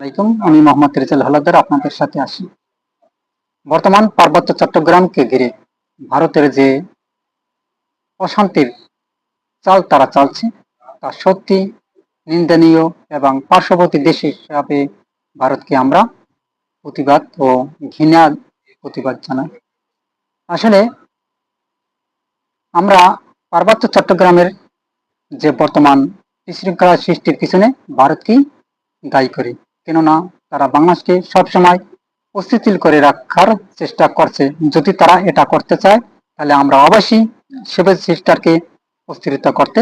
আমি মোহাম্মদ রেজাল হালাদার, আপনাদের সাথে আসি বর্তমান পার্বত্য চট্টগ্রামকে ঘিরে ভারতের যে অশান্তির চাল তারা চালছে, তা সত্যি নিন্দনীয় এবং পার্শ্ববর্তী দেশ হিসাবে ভারতকে আমরা প্রতিবাদ ও ঘৃণা প্রতিবাদ জানাই। আসলে আমরা পার্বত্য চট্টগ্রামের যে বর্তমান বিশৃঙ্খলা সৃষ্টির পিছনে ভারতকেই দায়ী করি। কেননা তারা বাংলাদেশকে সবসময় অস্থিতিল করে রাখার চেষ্টা করছে। যদি তারা এটা করতে চায়, তাহলে আমরা অবশ্যই সেভেন সিস্টারকে অস্থিরত করতে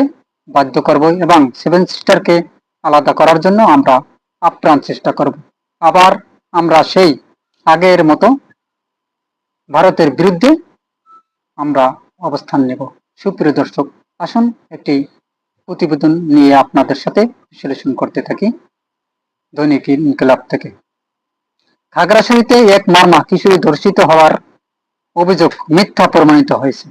বাধ্য করব এবং সেভেন সিস্টারকে আলাদা করার জন্য আমরা আপ্রাণ চেষ্টা করব। আবার আমরা সেই আগের মতো ভারতের বিরুদ্ধে আমরা অবস্থান নেব। সুপ্রিয় দর্শক, আসুন একটি প্রতিবেদন নিয়ে আপনাদের সাথে বিশ্লেষণ করতে থাকি। দৈনিক ইনকলাব থেকে। খাগড়াছড়িতে এক মারমা কিশোরী ধর্ষিত হওয়ার অভিযোগ মিথ্যা প্রমাণিত হয়েছে।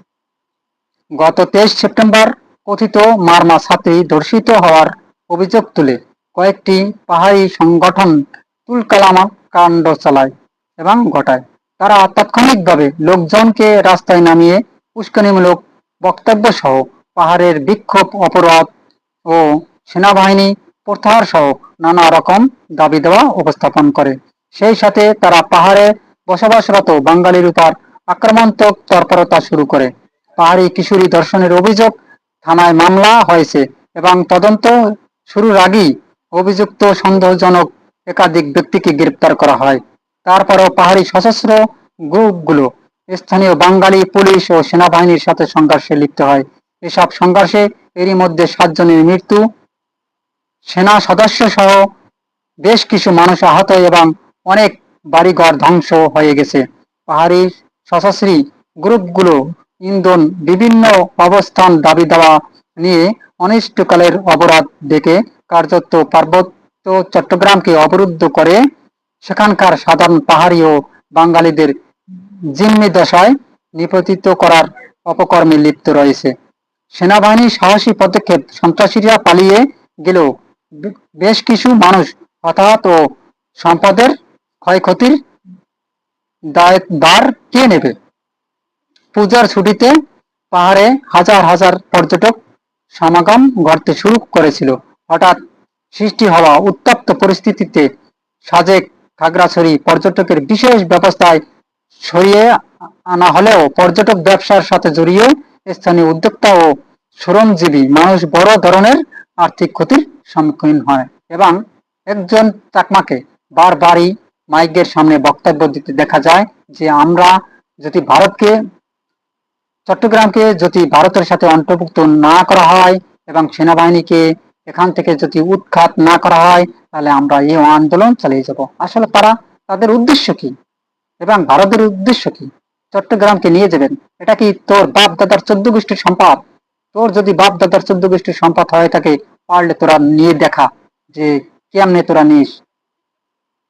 গত তেইশ সেপ্টেম্বর কথিত মারমা ছাত্রী ধর্ষিত হওয়ার অভিযোগ তুলে কয়েকটি পাহাড়ি সংগঠন তুলকালামা কাণ্ড চালায় এবং ঘটায়। তারা তাৎক্ষণিকভাবে লোকজনকে রাস্তায় নামিয়ে উস্কানিমূলক বক্তব্য সহ পাহাড়ের বিক্ষোভ, অপরাধ ও সেনাবাহিনী প্রত্যাহার সহ নানা রকম দাবি দেওয়া উপস্থাপন করে। সেই সাথে তারা পাহাড়ে বসবাসরত বাঙালির উপর আক্রমণাত্মক তৎপরতা শুরু করে। পাহাড়ি কিশোরী ধর্ষণের অভিযোগ থানায় মামলা হয়েছে এবং তদন্ত শুরুর আগেই অভিযুক্ত সন্দেহজনক একাধিক ব্যক্তিকে গ্রেপ্তার করা হয়। তারপরও পাহাড়ি সশস্ত্র গ্রুপগুলো স্থানীয় বাঙালি পুলিশ ও সেনাবাহিনীর সাথে সংঘর্ষে লিপ্ত হয়। এসব সংঘর্ষে এরই মধ্যে সাতজনের মৃত্যু সেনা সদস্য সহ বেশ কিছু মানুষ আহত এবং অনেক বাড়িঘর ধ্বংস হয়ে গেছে। পাহাড়ি সশস্ত্রী গ্রুপগুলো ইন্ধন বিভিন্ন অবস্থান দাবি দেওয়া নিয়ে অনিষ্টকালের অপরাধ ডেকে কার্যত পার্বত্য চট্টগ্রামকে অবরুদ্ধ করে সেখানকার সাধারণ পাহাড়ি ও বাঙালিদের জিম্মি দশায় নিপতিত করার অপকর্মে লিপ্ত রয়েছে। সেনাবাহিনীর সাহসী পদক্ষেপ সন্ত্রাসীরা পালিয়ে গেলেও বেশ কিছু মানুষ হতাহত ও সম্পদের ক্ষয়ক্ষতির দার কে নেবে? পূজার ছুটিতে পাহাড়ে হাজার হাজার পর্যটক সমাগম ঘটতে শুরু করেছিল। হঠাৎ সৃষ্টি হওয়া উত্তপ্ত পরিস্থিতিতে সাজেক খাগড়াছড়ি পর্যটকের বিশেষ ব্যবস্থায় সরিয়ে আনা হলেও পর্যটক ব্যবসার সাথে জড়িয়ে স্থানীয় উদ্যোক্তা ও শ্রমজীবী মানুষ বড় ধরনের আর্থিক ক্ষতির সম্মুখীন হয় এবং একজন চাকমাকে বারবারই মাইকের সামনে বক্তব্য দিতে দেখা যায় যে আমরা যদি ভারতকে, চট্টগ্রামকে যদি ভারতের সাথে অন্তর্ভুক্ত না করা হয় এবং সেনাবাহিনীকে এখান থেকে যদি উৎখাত না করা হয়, তাহলে আমরা এই আন্দোলন চালিয়ে যাব। আসলে তারা তাদের উদ্দেশ্য কি? এবং ভারতের উদ্দেশ্য কি? চট্টগ্রামকে নিয়ে যাবেন? এটা কি তোর বাপ দাদার চোদ্দ গোষ্ঠীর সম্পদ? তোর যদি বাপ দাদার চোদ্দ গোষ্ঠীর সম্পদ হয়ে থাকে পারলে তোরা নিয়ে দেখা যে কেমনে তোরা নিস।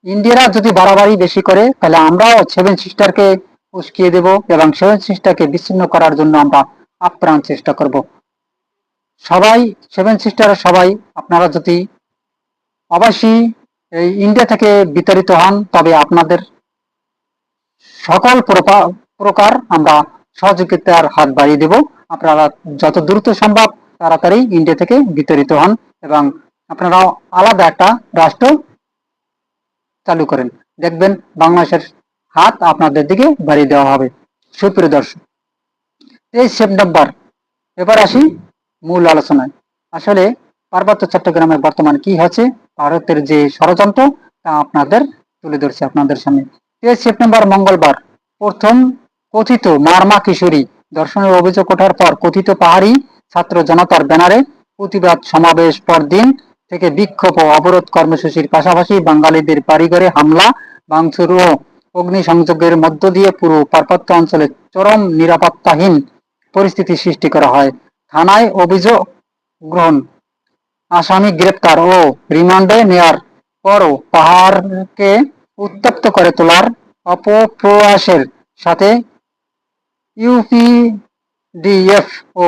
ইন্ডিয়ারা যদি বাড়াবাড়ি বেশি করে, তাহলে আমরাও সেভেন সিস্টারকে উস্কিয়ে দেব এবং সেভেন সিস্টারকে বিচ্ছিন্ন করার জন্য আমরা আপ্রাণ চেষ্টা করব। সবাই সেভেন সিস্টার সবাই, আপনারা যদি অবশ্যই এই ইন্ডিয়া থেকে বিতাড়িত হন, তবে আপনাদের সকল প্রকার আমরা সহযোগিতার হাত বাড়িয়ে দেব। আপনারা যত দ্রুত সম্ভব তাড়াতাড়ি ইন্ডিয়া থেকে বিতাড়িত হন এবং আপনারা আলাদা একটা রাষ্ট্র চালু করেন। দেখবেন বাংলাদেশের হাত আপনাদের দিকে বাড়িয়ে দেওয়া হবে। সুপ্রিয় দর্শক তেইশ সেপ্টেম্বর, এবার আসি মূল আলোচনায়। আসলে পার্বত্য চট্টগ্রামে বর্তমান কি হচ্ছে, ভারতের যে ষড়যন্ত্র তা আপনাদের তুলে ধরছে আপনাদের সামনে। তেইশ সেপ্টেম্বর, মঙ্গলবার, প্রথম কথিত মারমা কিশোরী দর্শনের অভিযোগ ওঠার পর কথিত পাহাড়ি ছাত্র জনতার ব্যানারে প্রতিবাদ সমাবেশ পরদিন থেকে বিক্ষোভ ও অবরোধ কর্মসূচির পাশাপাশি বাঙালিদের বাড়িঘরে হামলা, ভাঙচুর ও অগ্নিসংযোগের মধ্য দিয়ে পুরো পার্বত্য অঞ্চলে চরম নিরাপত্তাহীন পরিস্থিতি সৃষ্টি করা হয়। থানায় অভিযোগ গ্রহণ। আসামি গ্রেপ্তার ও রিমান্ডে নেয়ার পরও পাহাড়কে উত্তপ্ত করে তোলার অপপ্রয়াসের সাথে ইউপিডিএফ ও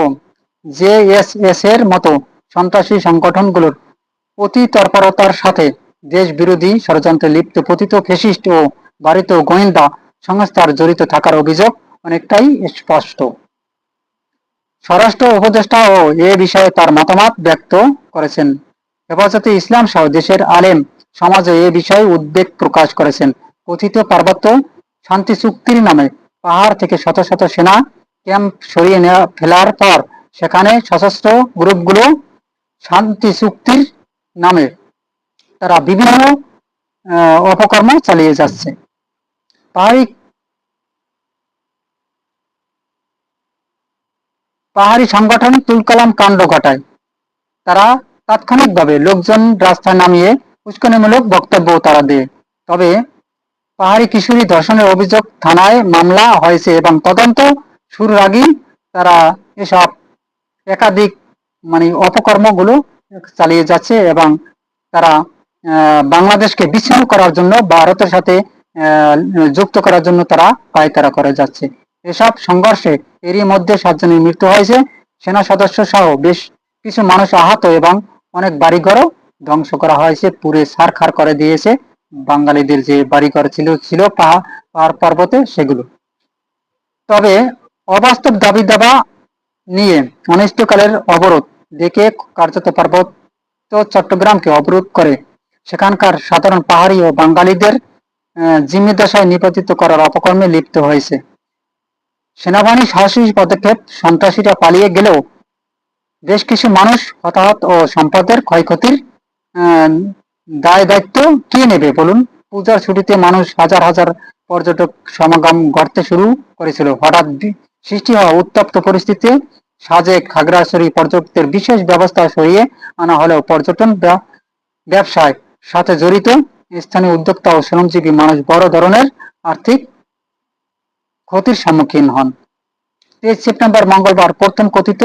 জেএসএস এর মতো সন্ত্রাসী সংগঠনগুলোর অতি তৎপরতার সাথে দেশ বিরোধী ষড়যন্ত্রে লিপ্ত পতিত ফেসিস্ট ও ভারতীয় গোয়েন্দা সংস্থার জড়িত থাকার অভিযোগ অনেকটাই স্পষ্ট। স্বরাষ্ট্র উপদেষ্টা ও এ বিষয়ে তার মতামত ব্যক্ত করেছেন। হেফাজতে ইসলাম সহ দেশের আলেম সমাজে এ বিষয়ে উদ্বেগ প্রকাশ করেছেন। কথিত পার্বত্য শান্তি চুক্তির নামে পাহাড় থেকে শত শত সেনা ক্যাম্প সরিয়ে নেওয়া ফেলার পর সেখানে সশস্ত্র গ্রুপগুলো শান্তি চুক্তির নামে তারা বিভিন্ন অপকর্ম চালিয়ে যাচ্ছে। পাহাড়ি পাহাড়ি সংগঠন তুলকালাম কাণ্ড ঘটায়। তারা তাৎক্ষণিকভাবে লোকজন রাস্তায় নামিয়ে উস্কানিমূলক বক্তব্য তারা দেয়। তবে পাহাড়ি কিশোরী ধর্ষণের অভিযোগ থানায় মামলা হয়েছে এবং তদন্ত শুরুর আগেই তারা এসব একাধিক মানে অপকর্মগুলো চালিয়ে যাচ্ছে এবং তারা বাংলাদেশকে বিচ্ছিন্ন করার জন্য ভারতের সাথে যুক্ত করার জন্য তারা পায়তারা করে যাচ্ছে। এসব সংঘর্ষে এরই মধ্যে সাতজনের মৃত্যু হয়েছে। সেনা সদস্য সহ বেশ কিছু মানুষ আহত এবং অনেক বাড়িঘরও ধ্বংস করা হয়েছে। পুরে সারখার করে দিয়েছে। বাঙালিদের যে বাড়িঘর ছিল ছিল পাহাড় পর্বতে সেগুলো। তবে অবাস্তব দাবি দাবা নিয়ে অনিষ্টকালের অবরোধ দেখে কার্যত পার্বত্য চট্টগ্রামকে অবরোধ করে সেখানকার সাধারণ পাহাড়ি ও বাঙালিদের আহ, জিম্মি দশায় নিপাতিত করার অপকর্মে লিপ্ত হয়েছে। সেনাবাহিনী সাহসী পদক্ষেপ সন্ত্রাসীরা পালিয়ে গেলেও বেশ কিছু মানুষ হতাহত ও সম্পদের ক্ষয়ক্ষতির দায় দায়িত্ব কে নেবে বলুন? পূজার ছুটিতে মানুষ হাজার হাজার পর্যটক সমাগম ঘটতে শুরু করেছিল। হঠাৎ সৃষ্টি হওয়া উত্তপ্ত পরিস্থিতিতে সাজেক খাগড়াছড়ি পর্যটকদের বিশেষ ব্যবস্থা সরিয়ে আনা হলেও পর্যটন ব্য- ব্যবসায়। সাথে জড়িত স্থানীয় উদ্যোক্তা ও শ্রমজীবী মানুষ বড় ধরনের আর্থিক ক্ষতির সম্মুখীন হন। তেইশ সেপ্টেম্বর মঙ্গলবার প্রথম কথিত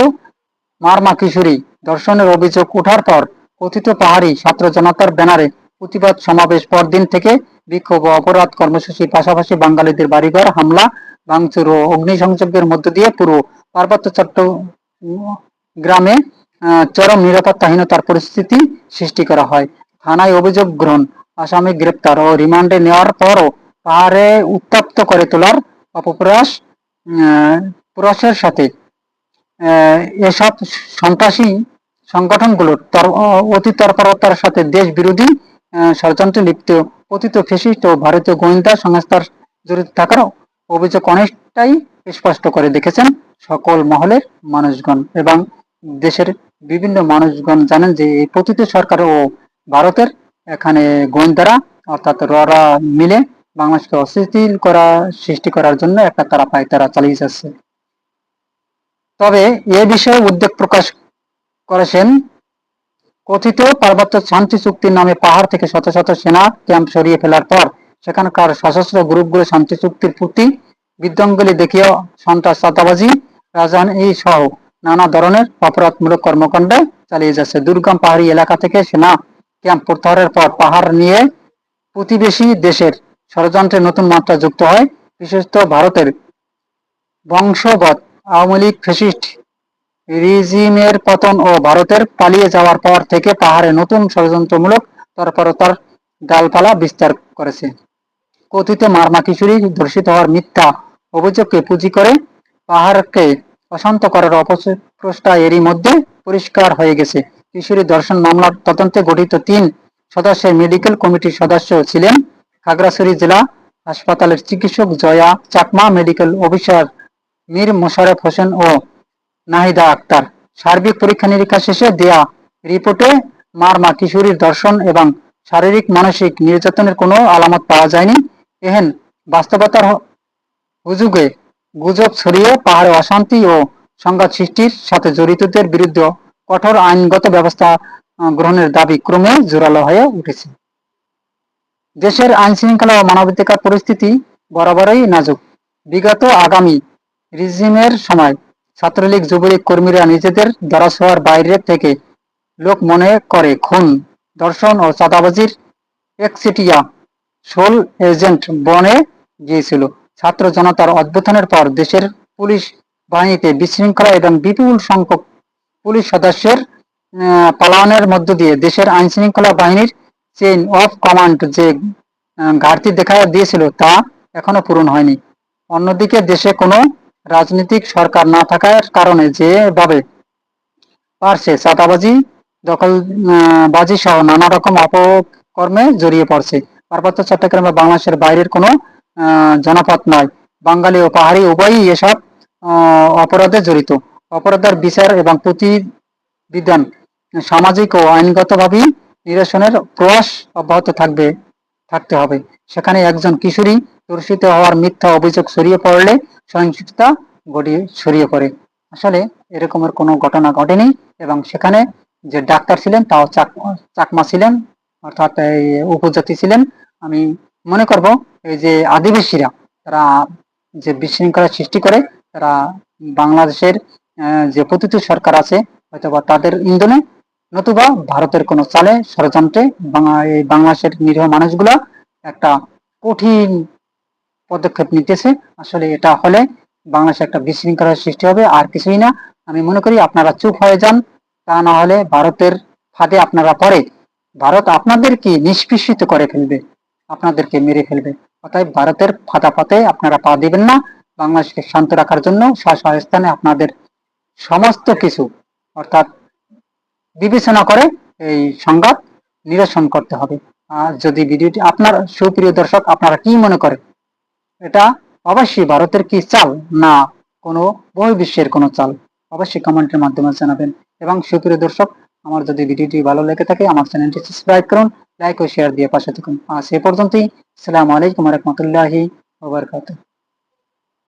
মারমা কিশোরী ধর্ষণের অভিযোগ ওঠার পর কথিত পাহাড়ি ছাত্র জনতার ব্যানারে প্রতিবাদ সমাবেশ পরদিন থেকে বিক্ষোভ অপরাধ কর্মসূচির পাশাপাশি বাঙালিদের বাড়িঘর, হামলা, ভাঙচুর ও অগ্নিসংযোগের মধ্য দিয়ে পুরো পার্বত্য চট্ট গ্রামে চরম নিরাপত্তাহীনতার পরিস্থিতি সৃষ্টি করা হয়। থানায় অভিযোগ গ্রহণ, আসামি গ্রেপ্তার ও রিমান্ডে নেওয়ার পরও পাহাড়ে উত্তপ্ত করে তোলার অপপ্রয়াস প্রয়াসের সাথে এসব সন্ত্রাসী সংগঠনগুলোর অতি তৎপরতার সাথে দেশ বিরোধী ষড়যন্ত্রে লিপ্ত পতিত ফেসিস্ট ও ভারতীয় গোয়েন্দা সংস্থার জড়িত থাকার অভিযোগ অনেকটাই স্পষ্ট করে দেখেছেন সকল মহলের মানুষগণ এবং দেশের বিভিন্ন মানুষগণ জানেন যে এই পতিত সরকার ও ভারতের এখানে গোয়েন্দারা, অর্থাৎ ররা মিলে বাংলাদেশকে অস্থিতিশীল করা, সৃষ্টি করার জন্য একটা তারা পায় তারা চালিয়ে যাচ্ছে। তবে এ বিষয়ে উদ্বেগ প্রকাশ করেছেন। কথিত পার্বত্য শান্তি চুক্তির নামে পাহাড় থেকে শত শত সেনা ক্যাম্প সরিয়ে ফেলার পর সেখানকার সশস্ত্র গ্রুপগুলো শান্তি চুক্তির প্রতি বিধ্বংগুলি দেখিয়ে সন্ত্রাস চাঁদাবাজি, রাজধানী সহ নানা ধরনের অপরাধমূলক কর্মকাণ্ড চালিয়ে যাচ্ছে। দুর্গম পাহাড়ি এলাকা থেকে সেনা ক্যাম্প প্রত্যাহারের পর পাহাড় নিয়ে প্রতিবেশী দেশের ষড়যন্ত্রে নতুন মাত্রা যুক্ত হয়। বিশেষত ভারতের বংশগত আওয়ামী লীগ ফেসিস্ট রিজিমের পতন ও ভারতের পালিয়ে যাওয়ার পর থেকে পাহাড়ে নতুন ষড়যন্ত্রমূলক তৎপরতার ডালপালা বিস্তার করেছে। কথিত মারমা কিশোরী ধর্ষিত হওয়ার মিথ্যা অভিযোগকে পুঁজি করে পাহাড়কে অশান্ত করার অপপ্রচেষ্টা এরই মধ্যে পরিষ্কার হয়ে গেছে। কিশোরী ধর্ষণ মামলার তদন্তে গঠিত তিন সদস্যের মেডিকেল কমিটির সদস্য ছিলেন খাগড়াছড়ি জেলা হাসপাতালের চিকিৎসক জয়া চাকমা, মেডিকেল অফিসার মীর মোশারফ হোসেন ও নাহিদা আক্তার। সার্বিক পরীক্ষা নিরীক্ষা শেষে দেয়া রিপোর্টে মারমা, কিশোরীর দর্শন এবং শারীরিক, মানসিক নির্যাতনের কোনো আলামত পাওয়া যায়নি। এহেন বাস্তবতার হুজুগে গুজব ছড়িয়ে পাহাড়ে অশান্তি ও সংঘাত সৃষ্টির সাথে জড়িতদের বিরুদ্ধে কঠোর আইনগত ব্যবস্থা গ্রহণের দাবি ক্রমে জোরালো হয়ে উঠেছে। দেশের আইন শৃঙ্খলা ও মানবাধিকার পরিস্থিতি বরাবরই নাজুক। বিগত আগামী রিজিমের সময় ছাত্রলীগ যুবলীগ কর্মীরা নিজেদের দরাছোয়ার বাইরে থেকে লোক মনে করে খুন ধর্ষণ ও চাঁদাবাজির একচেটিয়া সোল এজেন্ট বনে গিয়েছিল। ছাত্র জনতার অভ্যুত্থানের পর দেশের পুলিশ বাহিনীতে বিশৃঙ্খলা এবং বিপুল সংখ্যক পুলিশ সদস্যের আহ, পলায়নের মধ্য দিয়ে দেশের আইন শৃঙ্খলা বাহিনীর চেইন অফ কমান্ড যে ঘাটতি দেখা দিয়েছিল তা এখনও পূরণ হয়নি। অন্যদিকে দেশে কোনো রাজনৈতিক সরকার না থাকার কারণে যেভাবে পারছে চাঁদাবাজি দখল বাজি সহ নানা রকম অপকর্মে জড়িয়ে পড়ছে। পার্বত্য চট্টগ্রাম বাংলাদেশের বাইরের কোনো আহ, জনপদ নয়। বাঙালি ও পাহাড়ি উভয়ই এসব অপরাধে জড়িত। অপরাধের বিচার এবং প্রতিবিধান সামাজিক ও আইনগতভাবে নিরসনের প্রয়াস অব্যাহত থাকবে থাকতে হবে। সেখানে একজন কিশোরী ধর্ষিত হওয়ার মিথ্যা অভিযোগ ছড়িয়ে পড়লে সহিংসতা গড়িয়ে ছড়িয়ে পড়ে। আসলে এরকমের কোনো ঘটনা ঘটেনি এবং সেখানে যে ডাক্তার ছিলেন তাও চাক- চাকমা ছিলেন, অর্থাৎ এই উপজাতি ছিলেন। আমি মনে করব এই যে আদিবাসীরা, তারা যে বিশৃঙ্খলা সৃষ্টি করে, তারা বাংলাদেশের যে প্রতিটি সরকার আছে, হয়তোবা তাদের ইন্ধনে, নতুবা ভারতের কোনো চালে, ষড়যন্ত্রে বাংলাদেশের নিরীহ মানুষগুলা একটা কঠিন পদক্ষেপ নিতেছে। আসলে এটা হলে বাংলাদেশে একটা বিশৃঙ্খলার সৃষ্টি হবে, আর কিছুই না। আমি মনে করি আপনারা চুপ হয়ে যান, তা না হলে ভারতের ফাঁদে আপনারা পড়ে ভারত আপনাদেরকে নিষ্পেষিত করে ফেলবে, আপনাদেরকে মেরে ফেলবে। অতএব ভারতের ফাঁদা পাতে আপনারা পা দিবেন না। বাংলাদেশকে শান্ত রাখার জন্য স্থানে আপনাদের সমস্ত কিছু, অর্থাৎ বিবেচনা করে এই সংঘাত নিরসন করতে হবে। আর যদি ভিডিওটি আপনার সুপ্রিয় দর্শক, আপনারা কি মনে করেন? এটা অবশ্যই ভারতের কি চাল না কোনো বহির্বিশ্বের কোনো চাল? অবশ্যই কমেন্টের মাধ্যমে জানাবেন। এবং সুপ্রিয় দর্শক, আমার যদি ভিডিওটি ভালো লেগে থাকে, আমার চ্যানেলটি সাবস্ক্রাইব করুন লাইক ও শেয়ার দিয়ে পাশে থাকুন। আর সে পর্যন্তই। আসসালামু আলাইকুম রহমতুল্লাহি ওবরকাতুহ